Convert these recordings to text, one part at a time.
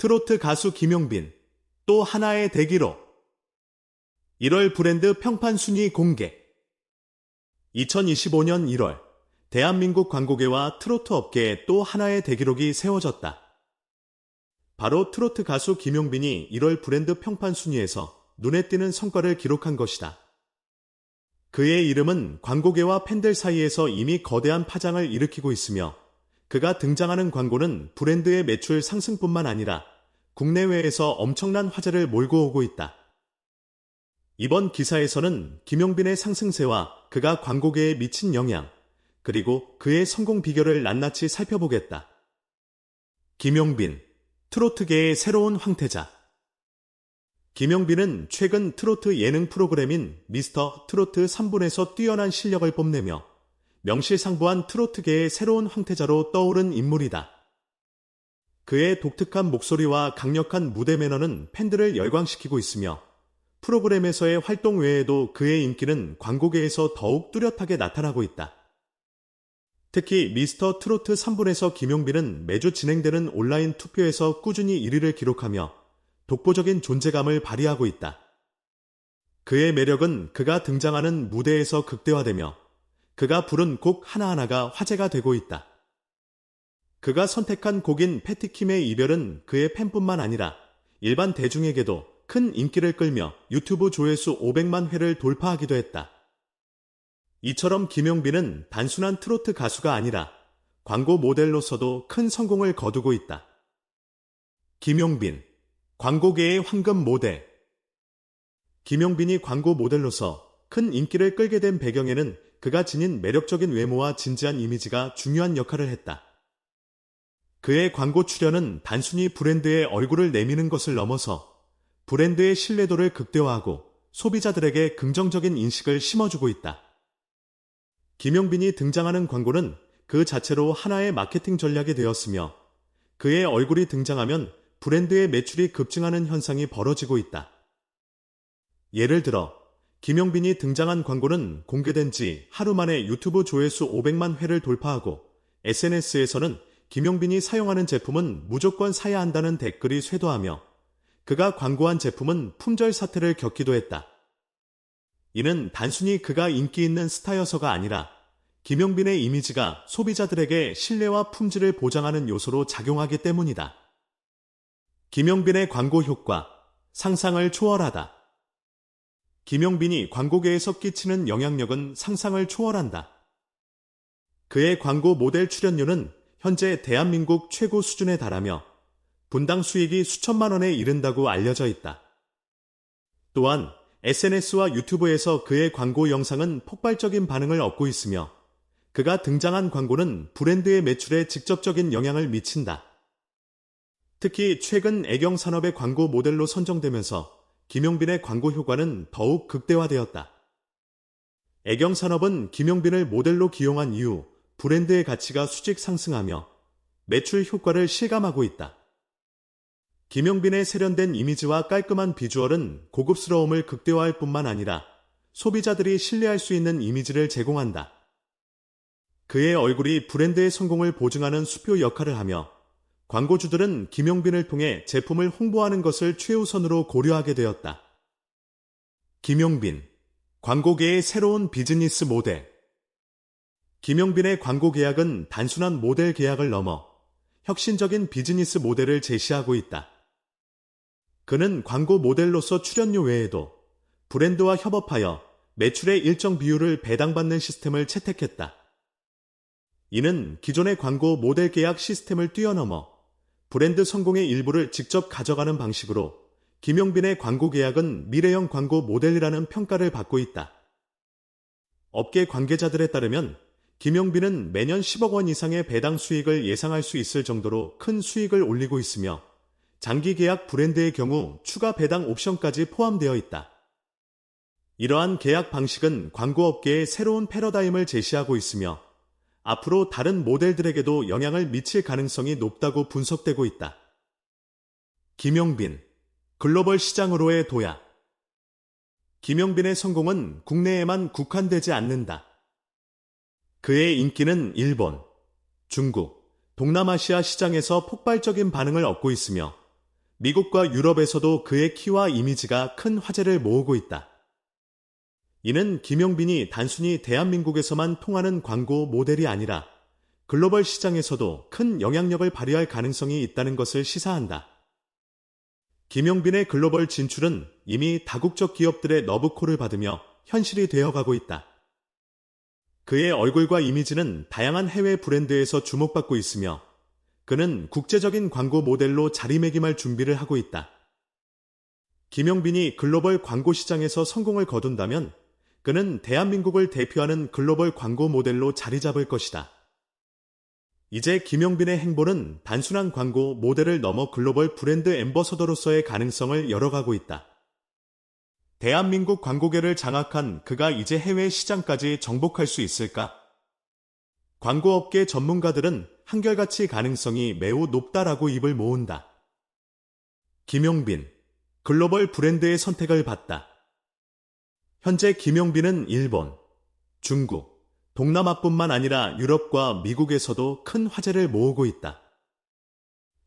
트로트 가수 김용빈, 또 하나의 대기록. 1월 브랜드 평판 순위 공개. 2025년 1월, 대한민국 광고계와 트로트 업계에 또 하나의 대기록이 세워졌다. 바로 트로트 가수 김용빈이 1월 브랜드 평판 순위에서 눈에 띄는 성과를 기록한 것이다. 그의 이름은 광고계와 팬들 사이에서 이미 거대한 파장을 일으키고 있으며 그가 등장하는 광고는 브랜드의 매출 상승뿐만 아니라 국내외에서 엄청난 화제를 몰고 오고 있다. 이번 기사에서는 김용빈의 상승세와 그가 광고계에 미친 영향, 그리고 그의 성공 비결을 낱낱이 살펴보겠다. 김용빈, 트로트계의 새로운 황태자. 김용빈은 최근 트로트 예능 프로그램인 미스터 트로트 3분에서 뛰어난 실력을 뽐내며 명실상부한 트로트계의 새로운 황태자로 떠오른 인물이다. 그의 독특한 목소리와 강력한 무대 매너는 팬들을 열광시키고 있으며 프로그램에서의 활동 외에도 그의 인기는 광고계에서 더욱 뚜렷하게 나타나고 있다. 특히 미스터 트로트 3분에서 김용빈은 매주 진행되는 온라인 투표에서 꾸준히 1위를 기록하며 독보적인 존재감을 발휘하고 있다. 그의 매력은 그가 등장하는 무대에서 극대화되며 그가 부른 곡 하나하나가 화제가 되고 있다. 그가 선택한 곡인 패티킴의 이별은 그의 팬뿐만 아니라 일반 대중에게도 큰 인기를 끌며 유튜브 조회수 500만 회를 돌파하기도 했다. 이처럼 김용빈은 단순한 트로트 가수가 아니라 광고 모델로서도 큰 성공을 거두고 있다. 김용빈, 광고계의 황금 모델. 김용빈이 광고 모델로서 큰 인기를 끌게 된 배경에는 그가 지닌 매력적인 외모와 진지한 이미지가 중요한 역할을 했다. 그의 광고 출연은 단순히 브랜드의 얼굴을 내미는 것을 넘어서 브랜드의 신뢰도를 극대화하고 소비자들에게 긍정적인 인식을 심어주고 있다. 김용빈이 등장하는 광고는 그 자체로 하나의 마케팅 전략이 되었으며 그의 얼굴이 등장하면 브랜드의 매출이 급증하는 현상이 벌어지고 있다. 예를 들어 김용빈이 등장한 광고는 공개된 지 하루 만에 유튜브 조회수 500만 회를 돌파하고 SNS에서는 김용빈이 사용하는 제품은 무조건 사야 한다는 댓글이 쇄도하며 그가 광고한 제품은 품절 사태를 겪기도 했다. 이는 단순히 그가 인기 있는 스타여서가 아니라 김용빈의 이미지가 소비자들에게 신뢰와 품질을 보장하는 요소로 작용하기 때문이다. 김용빈의 광고 효과, 상상을 초월하다. 김용빈이 광고계에서 끼치는 영향력은 상상을 초월한다. 그의 광고 모델 출연료는 현재 대한민국 최고 수준에 달하며 분당 수익이 수천만 원에 이른다고 알려져 있다. 또한 SNS와 유튜브에서 그의 광고 영상은 폭발적인 반응을 얻고 있으며 그가 등장한 광고는 브랜드의 매출에 직접적인 영향을 미친다. 특히 최근 애경 산업의 광고 모델로 선정되면서 김용빈의 광고 효과는 더욱 극대화되었다. 애경 산업은 김용빈을 모델로 기용한 이후 브랜드의 가치가 수직 상승하며 매출 효과를 실감하고 있다. 김용빈의 세련된 이미지와 깔끔한 비주얼은 고급스러움을 극대화할 뿐만 아니라 소비자들이 신뢰할 수 있는 이미지를 제공한다. 그의 얼굴이 브랜드의 성공을 보증하는 수표 역할을 하며 광고주들은 김용빈을 통해 제품을 홍보하는 것을 최우선으로 고려하게 되었다. 김용빈, 광고계의 새로운 비즈니스 모델. 김용빈의 광고 계약은 단순한 모델 계약을 넘어 혁신적인 비즈니스 모델을 제시하고 있다. 그는 광고 모델로서 출연료 외에도 브랜드와 협업하여 매출의 일정 비율을 배당받는 시스템을 채택했다. 이는 기존의 광고 모델 계약 시스템을 뛰어넘어 브랜드 성공의 일부를 직접 가져가는 방식으로 김용빈의 광고 계약은 미래형 광고 모델이라는 평가를 받고 있다. 업계 관계자들에 따르면 김용빈은 매년 10억 원 이상의 배당 수익을 예상할 수 있을 정도로 큰 수익을 올리고 있으며 장기 계약 브랜드의 경우 추가 배당 옵션까지 포함되어 있다. 이러한 계약 방식은 광고업계의 새로운 패러다임을 제시하고 있으며 앞으로 다른 모델들에게도 영향을 미칠 가능성이 높다고 분석되고 있다. 김용빈, 글로벌 시장으로의 도약. 김용빈의 성공은 국내에만 국한되지 않는다. 그의 인기는 일본, 중국, 동남아시아 시장에서 폭발적인 반응을 얻고 있으며 미국과 유럽에서도 그의 키와 이미지가 큰 화제를 모으고 있다. 이는 김용빈이 단순히 대한민국에서만 통하는 광고 모델이 아니라 글로벌 시장에서도 큰 영향력을 발휘할 가능성이 있다는 것을 시사한다. 김용빈의 글로벌 진출은 이미 다국적 기업들의 러브콜을 받으며 현실이 되어가고 있다. 그의 얼굴과 이미지는 다양한 해외 브랜드에서 주목받고 있으며 그는 국제적인 광고 모델로 자리매김할 준비를 하고 있다. 김용빈이 글로벌 광고 시장에서 성공을 거둔다면 그는 대한민국을 대표하는 글로벌 광고 모델로 자리 잡을 것이다. 이제 김용빈의 행보는 단순한 광고 모델을 넘어 글로벌 브랜드 엠버서더로서의 가능성을 열어가고 있다. 대한민국 광고계를 장악한 그가 이제 해외 시장까지 정복할 수 있을까? 광고업계 전문가들은 한결같이 가능성이 매우 높다라고 입을 모은다. 김용빈, 글로벌 브랜드의 선택을 받다. 현재 김용빈은 일본, 중국, 동남아뿐만 아니라 유럽과 미국에서도 큰 화제를 모으고 있다.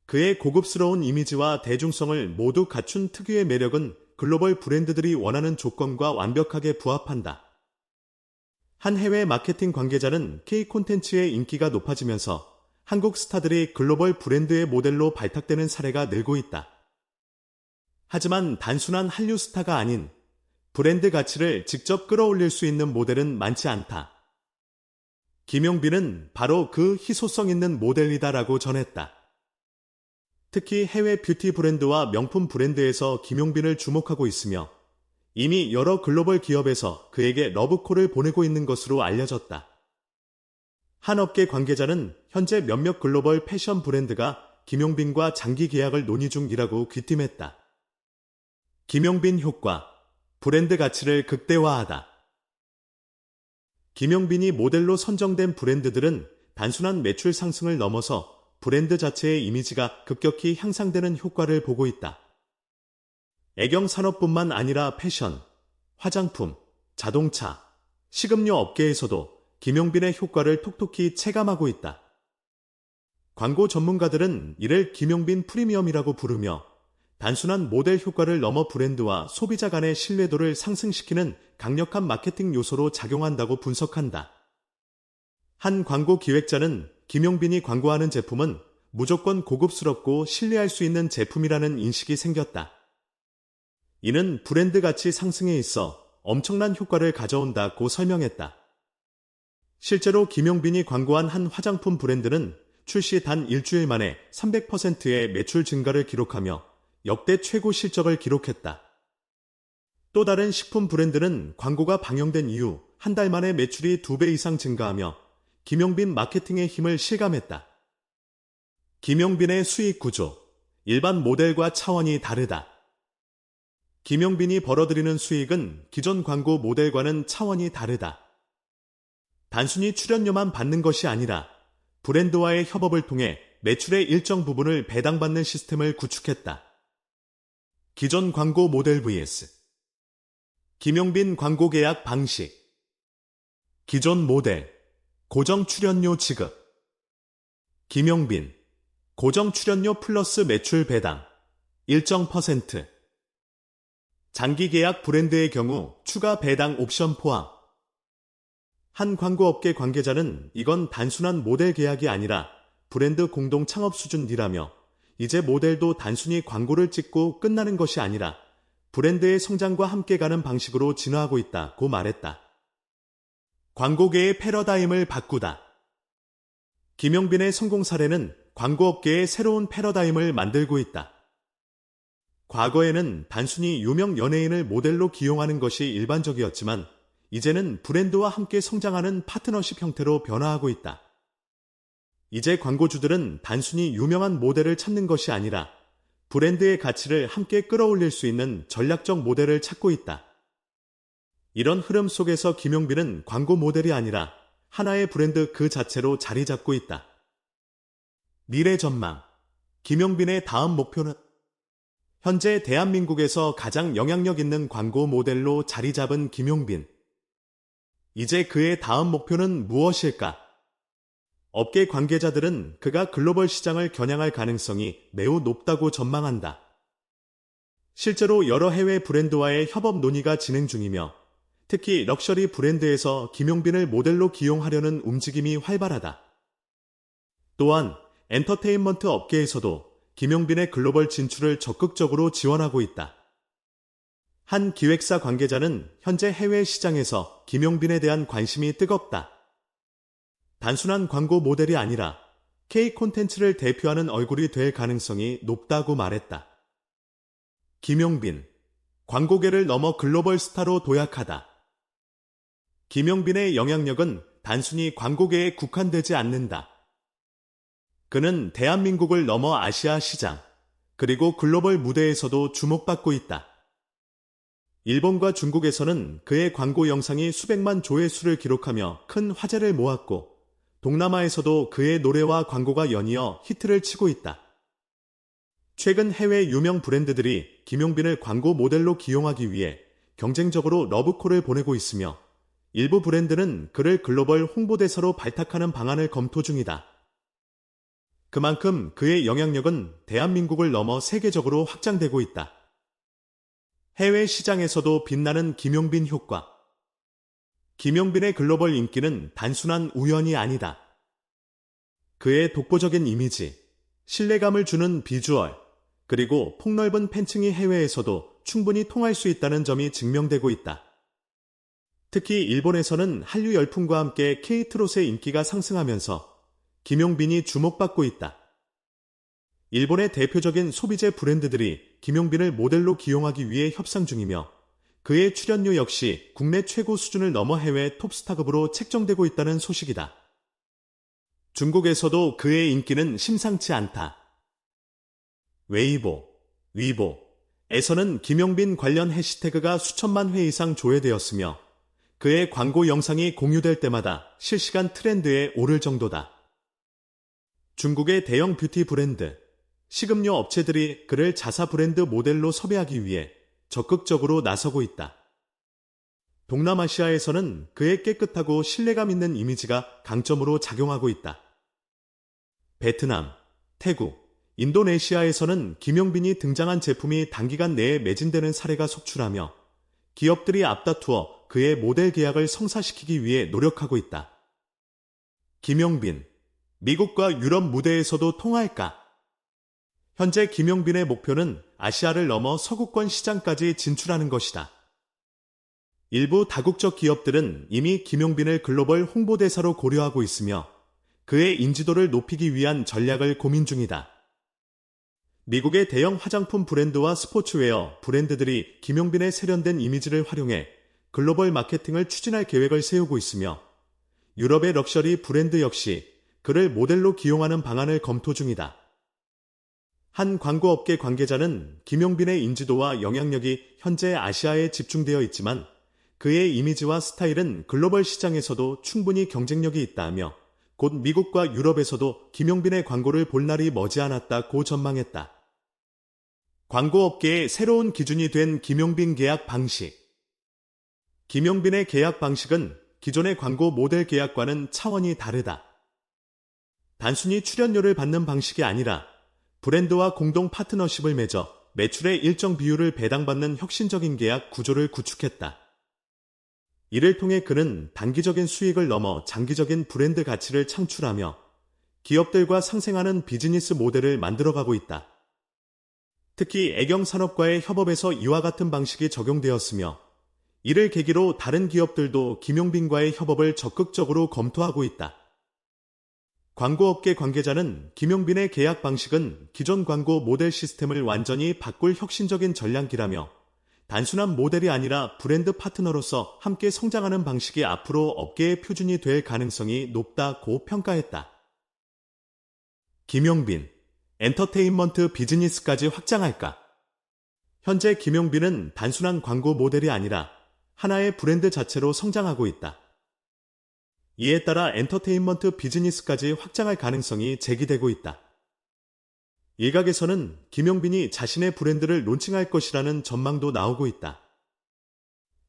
그의 고급스러운 이미지와 대중성을 모두 갖춘 특유의 매력은 글로벌 브랜드들이 원하는 조건과 완벽하게 부합한다. 한 해외 마케팅 관계자는 K 콘텐츠의 인기가 높아지면서 한국 스타들이 글로벌 브랜드의 모델로 발탁되는 사례가 늘고 있다. 하지만 단순한 한류 스타가 아닌 브랜드 가치를 직접 끌어올릴 수 있는 모델은 많지 않다. 김용빈은 바로 그 희소성 있는 모델이다라고 전했다. 특히 해외 뷰티 브랜드와 명품 브랜드에서 김용빈을 주목하고 있으며 이미 여러 글로벌 기업에서 그에게 러브콜을 보내고 있는 것으로 알려졌다. 한 업계 관계자는 현재 몇몇 글로벌 패션 브랜드가 김용빈과 장기 계약을 논의 중이라고 귀띔했다. 김용빈 효과, 브랜드 가치를 극대화하다. 김용빈이 모델로 선정된 브랜드들은 단순한 매출 상승을 넘어서 브랜드 자체의 이미지가 급격히 향상되는 효과를 보고 있다. 애경 산업뿐만 아니라 패션, 화장품, 자동차, 식음료 업계에서도 김용빈의 효과를 톡톡히 체감하고 있다. 광고 전문가들은 이를 김용빈 프리미엄이라고 부르며 단순한 모델 효과를 넘어 브랜드와 소비자 간의 신뢰도를 상승시키는 강력한 마케팅 요소로 작용한다고 분석한다. 한 광고 기획자는 김용빈이 광고하는 제품은 무조건 고급스럽고 신뢰할 수 있는 제품이라는 인식이 생겼다. 이는 브랜드 가치 상승에 있어 엄청난 효과를 가져온다고 설명했다. 실제로 김용빈이 광고한 한 화장품 브랜드는 출시 단 일주일 만에 300%의 매출 증가를 기록하며 역대 최고 실적을 기록했다. 또 다른 식품 브랜드는 광고가 방영된 이후 한 달 만에 매출이 두배 이상 증가하며 김용빈 마케팅의 힘을 실감했다. 김용빈의 수익 구조, 일반 모델과 차원이 다르다. 김용빈이 벌어들이는 수익은 기존 광고 모델과는 차원이 다르다. 단순히 출연료만 받는 것이 아니라 브랜드와의 협업을 통해 매출의 일정 부분을 배당받는 시스템을 구축했다. 기존 광고 모델 vs. 김용빈 광고 계약 방식. 기존 모델. 고정 출연료 지급. 김용빈. 고정 출연료 플러스 매출 배당. 일정 퍼센트. 장기 계약 브랜드의 경우 추가 배당 옵션 포함. 한 광고업계 관계자는 이건 단순한 모델 계약이 아니라 브랜드 공동 창업 수준이라며 이제 모델도 단순히 광고를 찍고 끝나는 것이 아니라 브랜드의 성장과 함께 가는 방식으로 진화하고 있다고 말했다. 광고계의 패러다임을 바꾸다. 김용빈의 성공 사례는 광고업계의 새로운 패러다임을 만들고 있다. 과거에는 단순히 유명 연예인을 모델로 기용하는 것이 일반적이었지만 이제는 브랜드와 함께 성장하는 파트너십 형태로 변화하고 있다. 이제 광고주들은 단순히 유명한 모델을 찾는 것이 아니라 브랜드의 가치를 함께 끌어올릴 수 있는 전략적 모델을 찾고 있다. 이런 흐름 속에서 김용빈은 광고 모델이 아니라 하나의 브랜드 그 자체로 자리 잡고 있다. 미래 전망. 김용빈의 다음 목표는 현재 대한민국에서 가장 영향력 있는 광고 모델로 자리 잡은 김용빈. 이제 그의 다음 목표는 무엇일까? 업계 관계자들은 그가 글로벌 시장을 겨냥할 가능성이 매우 높다고 전망한다. 실제로 여러 해외 브랜드와의 협업 논의가 진행 중이며 특히 럭셔리 브랜드에서 김용빈을 모델로 기용하려는 움직임이 활발하다. 또한 엔터테인먼트 업계에서도 김용빈의 글로벌 진출을 적극적으로 지원하고 있다. 한 기획사 관계자는 현재 해외 시장에서 김용빈에 대한 관심이 뜨겁다. 단순한 광고 모델이 아니라 K 콘텐츠를 대표하는 얼굴이 될 가능성이 높다고 말했다. 김용빈, 광고계를 넘어 글로벌 스타로 도약하다. 김용빈의 영향력은 단순히 광고계에 국한되지 않는다. 그는 대한민국을 넘어 아시아 시장, 그리고 글로벌 무대에서도 주목받고 있다. 일본과 중국에서는 그의 광고 영상이 수백만 조회수를 기록하며 큰 화제를 모았고, 동남아에서도 그의 노래와 광고가 연이어 히트를 치고 있다. 최근 해외 유명 브랜드들이 김용빈을 광고 모델로 기용하기 위해 경쟁적으로 러브콜을 보내고 있으며 일부 브랜드는 그를 글로벌 홍보대사로 발탁하는 방안을 검토 중이다. 그만큼 그의 영향력은 대한민국을 넘어 세계적으로 확장되고 있다. 해외 시장에서도 빛나는 김용빈 효과. 김용빈의 글로벌 인기는 단순한 우연이 아니다. 그의 독보적인 이미지, 신뢰감을 주는 비주얼, 그리고 폭넓은 팬층이 해외에서도 충분히 통할 수 있다는 점이 증명되고 있다. 특히 일본에서는 한류 열풍과 함께 케이트롯의 인기가 상승하면서 김용빈이 주목받고 있다. 일본의 대표적인 소비재 브랜드들이 김용빈을 모델로 기용하기 위해 협상 중이며 그의 출연료 역시 국내 최고 수준을 넘어 해외 톱스타급으로 책정되고 있다는 소식이다. 중국에서도 그의 인기는 심상치 않다. 웨이보, 위보 에서는 김용빈 관련 해시태그가 수천만 회 이상 조회되었으며 그의 광고 영상이 공유될 때마다 실시간 트렌드에 오를 정도다. 중국의 대형 뷰티 브랜드, 식음료 업체들이 그를 자사 브랜드 모델로 섭외하기 위해 적극적으로 나서고 있다. 동남아시아에서는 그의 깨끗하고 신뢰감 있는 이미지가 강점으로 작용하고 있다. 베트남, 태국, 인도네시아에서는 김용빈이 등장한 제품이 단기간 내에 매진되는 사례가 속출하며 기업들이 앞다투어 그의 모델 계약을 성사시키기 위해 노력하고 있다. 김용빈, 미국과 유럽 무대에서도 통할까? 현재 김용빈의 목표는 아시아를 넘어 서구권 시장까지 진출하는 것이다. 일부 다국적 기업들은 이미 김용빈을 글로벌 홍보대사로 고려하고 있으며 그의 인지도를 높이기 위한 전략을 고민 중이다. 미국의 대형 화장품 브랜드와 스포츠웨어 브랜드들이 김용빈의 세련된 이미지를 활용해 글로벌 마케팅을 추진할 계획을 세우고 있으며 유럽의 럭셔리 브랜드 역시 그를 모델로 기용하는 방안을 검토 중이다. 한 광고업계 관계자는 김용빈의 인지도와 영향력이 현재 아시아에 집중되어 있지만 그의 이미지와 스타일은 글로벌 시장에서도 충분히 경쟁력이 있다며 곧 미국과 유럽에서도 김용빈의 광고를 볼 날이 머지않았다고 전망했다. 광고업계의 새로운 기준이 된 김용빈 계약 방식. 김용빈의 계약 방식은 기존의 광고 모델 계약과는 차원이 다르다. 단순히 출연료를 받는 방식이 아니라 브랜드와 공동 파트너십을 맺어 매출의 일정 비율을 배당받는 혁신적인 계약 구조를 구축했다. 이를 통해 그는 단기적인 수익을 넘어 장기적인 브랜드 가치를 창출하며 기업들과 상생하는 비즈니스 모델을 만들어가고 있다. 특히 애경 산업과의 협업에서 이와 같은 방식이 적용되었으며 이를 계기로 다른 기업들도 김용빈과의 협업을 적극적으로 검토하고 있다. 광고업계 관계자는 김용빈의 계약 방식은 기존 광고 모델 시스템을 완전히 바꿀 혁신적인 전략이라며 단순한 모델이 아니라 브랜드 파트너로서 함께 성장하는 방식이 앞으로 업계의 표준이 될 가능성이 높다고 평가했다. 김용빈, 엔터테인먼트 비즈니스까지 확장할까? 현재 김용빈은 단순한 광고 모델이 아니라 하나의 브랜드 자체로 성장하고 있다. 이에 따라 엔터테인먼트 비즈니스까지 확장할 가능성이 제기되고 있다. 일각에서는 김용빈이 자신의 브랜드를 론칭할 것이라는 전망도 나오고 있다.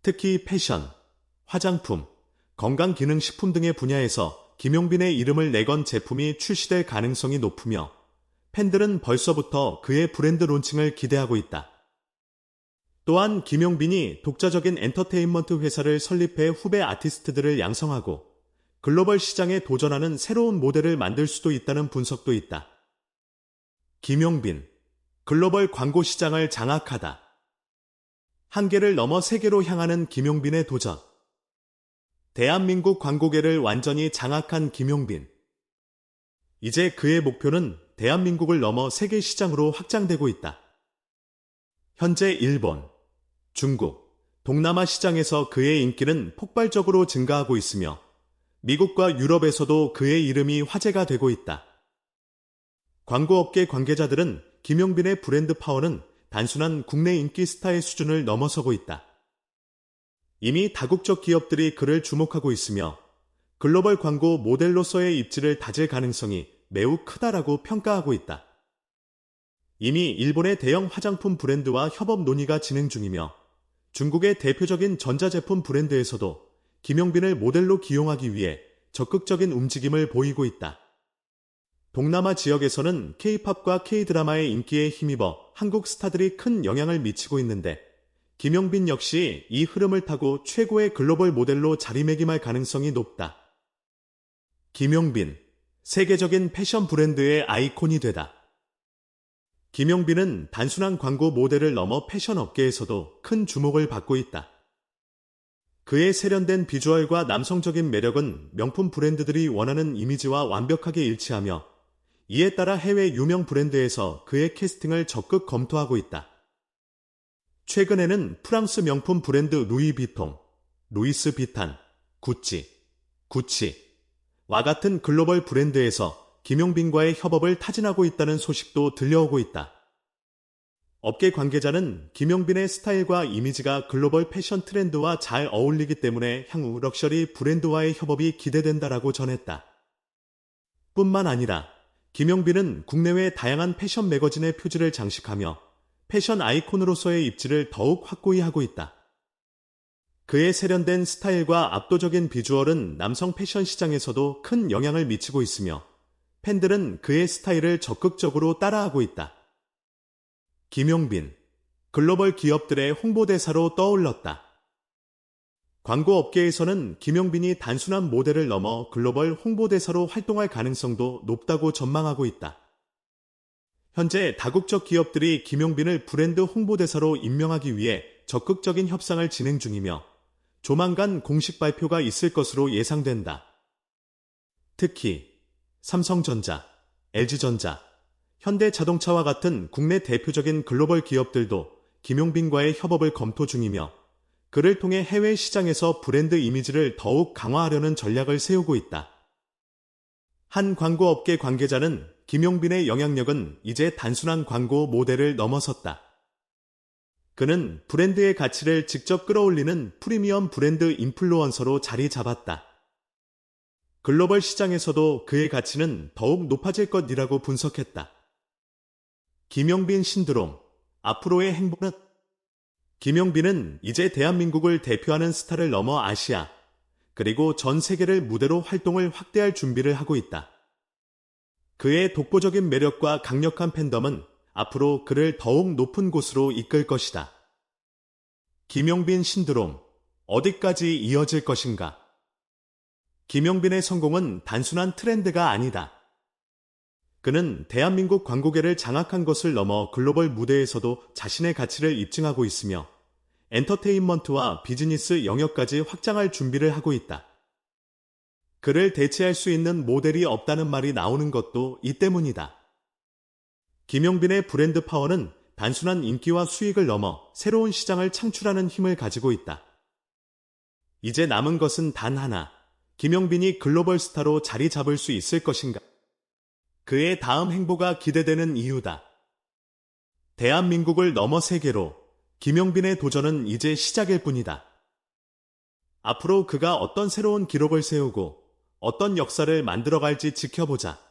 특히 패션, 화장품, 건강기능식품 등의 분야에서 김용빈의 이름을 내건 제품이 출시될 가능성이 높으며 팬들은 벌써부터 그의 브랜드 론칭을 기대하고 있다. 또한 김용빈이 독자적인 엔터테인먼트 회사를 설립해 후배 아티스트들을 양성하고 글로벌 시장에 도전하는 새로운 모델을 만들 수도 있다는 분석도 있다. 김용빈, 글로벌 광고 시장을 장악하다. 한계를 넘어 세계로 향하는 김용빈의 도전. 대한민국 광고계를 완전히 장악한 김용빈. 이제 그의 목표는 대한민국을 넘어 세계 시장으로 확장되고 있다. 현재 일본, 중국, 동남아 시장에서 그의 인기는 폭발적으로 증가하고 있으며 미국과 유럽에서도 그의 이름이 화제가 되고 있다. 광고업계 관계자들은 김용빈의 브랜드 파워는 단순한 국내 인기 스타의 수준을 넘어서고 있다. 이미 다국적 기업들이 그를 주목하고 있으며 글로벌 광고 모델로서의 입지를 다질 가능성이 매우 크다라고 평가하고 있다. 이미 일본의 대형 화장품 브랜드와 협업 논의가 진행 중이며 중국의 대표적인 전자제품 브랜드에서도 김용빈을 모델로 기용하기 위해 적극적인 움직임을 보이고 있다. 동남아 지역에서는 K-팝과 K-드라마의 인기에 힘입어 한국 스타들이 큰 영향을 미치고 있는데 김용빈 역시 이 흐름을 타고 최고의 글로벌 모델로 자리매김할 가능성이 높다. 김용빈, 세계적인 패션 브랜드의 아이콘이 되다. 김용빈은 단순한 광고 모델을 넘어 패션 업계에서도 큰 주목을 받고 있다. 그의 세련된 비주얼과 남성적인 매력은 명품 브랜드들이 원하는 이미지와 완벽하게 일치하며 이에 따라 해외 유명 브랜드에서 그의 캐스팅을 적극 검토하고 있다. 최근에는 프랑스 명품 브랜드 루이비통, 루이스 비탄, 구찌, 구치와 같은 글로벌 브랜드에서 김용빈과의 협업을 타진하고 있다는 소식도 들려오고 있다. 업계 관계자는 김용빈의 스타일과 이미지가 글로벌 패션 트렌드와 잘 어울리기 때문에 향후 럭셔리 브랜드와의 협업이 기대된다라고 전했다. 뿐만 아니라 김용빈은 국내외 다양한 패션 매거진의 표지를 장식하며 패션 아이콘으로서의 입지를 더욱 확고히 하고 있다. 그의 세련된 스타일과 압도적인 비주얼은 남성 패션 시장에서도 큰 영향을 미치고 있으며 팬들은 그의 스타일을 적극적으로 따라하고 있다. 김용빈, 글로벌 기업들의 홍보대사로 떠올랐다. 광고 업계에서는 김용빈이 단순한 모델을 넘어 글로벌 홍보대사로 활동할 가능성도 높다고 전망하고 있다. 현재 다국적 기업들이 김용빈을 브랜드 홍보대사로 임명하기 위해 적극적인 협상을 진행 중이며 조만간 공식 발표가 있을 것으로 예상된다. 특히 삼성전자, LG전자, 현대자동차와 같은 국내 대표적인 글로벌 기업들도 김용빈과의 협업을 검토 중이며 그를 통해 해외 시장에서 브랜드 이미지를 더욱 강화하려는 전략을 세우고 있다. 한 광고업계 관계자는 김용빈의 영향력은 이제 단순한 광고 모델을 넘어섰다. 그는 브랜드의 가치를 직접 끌어올리는 프리미엄 브랜드 인플루언서로 자리 잡았다. 글로벌 시장에서도 그의 가치는 더욱 높아질 것이라고 분석했다. 김용빈 신드롬, 앞으로의 행보는 김용빈은 이제 대한민국을 대표하는 스타를 넘어 아시아, 그리고 전 세계를 무대로 활동을 확대할 준비를 하고 있다. 그의 독보적인 매력과 강력한 팬덤은 앞으로 그를 더욱 높은 곳으로 이끌 것이다. 김용빈 신드롬, 어디까지 이어질 것인가? 김용빈의 성공은 단순한 트렌드가 아니다. 그는 대한민국 광고계를 장악한 것을 넘어 글로벌 무대에서도 자신의 가치를 입증하고 있으며 엔터테인먼트와 비즈니스 영역까지 확장할 준비를 하고 있다. 그를 대체할 수 있는 모델이 없다는 말이 나오는 것도 이 때문이다. 김용빈의 브랜드 파워는 단순한 인기와 수익을 넘어 새로운 시장을 창출하는 힘을 가지고 있다. 이제 남은 것은 단 하나. 김용빈이 글로벌 스타로 자리 잡을 수 있을 것인가? 그의 다음 행보가 기대되는 이유다. 대한민국을 넘어 세계로 김용빈의 도전은 이제 시작일 뿐이다. 앞으로 그가 어떤 새로운 기록을 세우고 어떤 역사를 만들어갈지 지켜보자.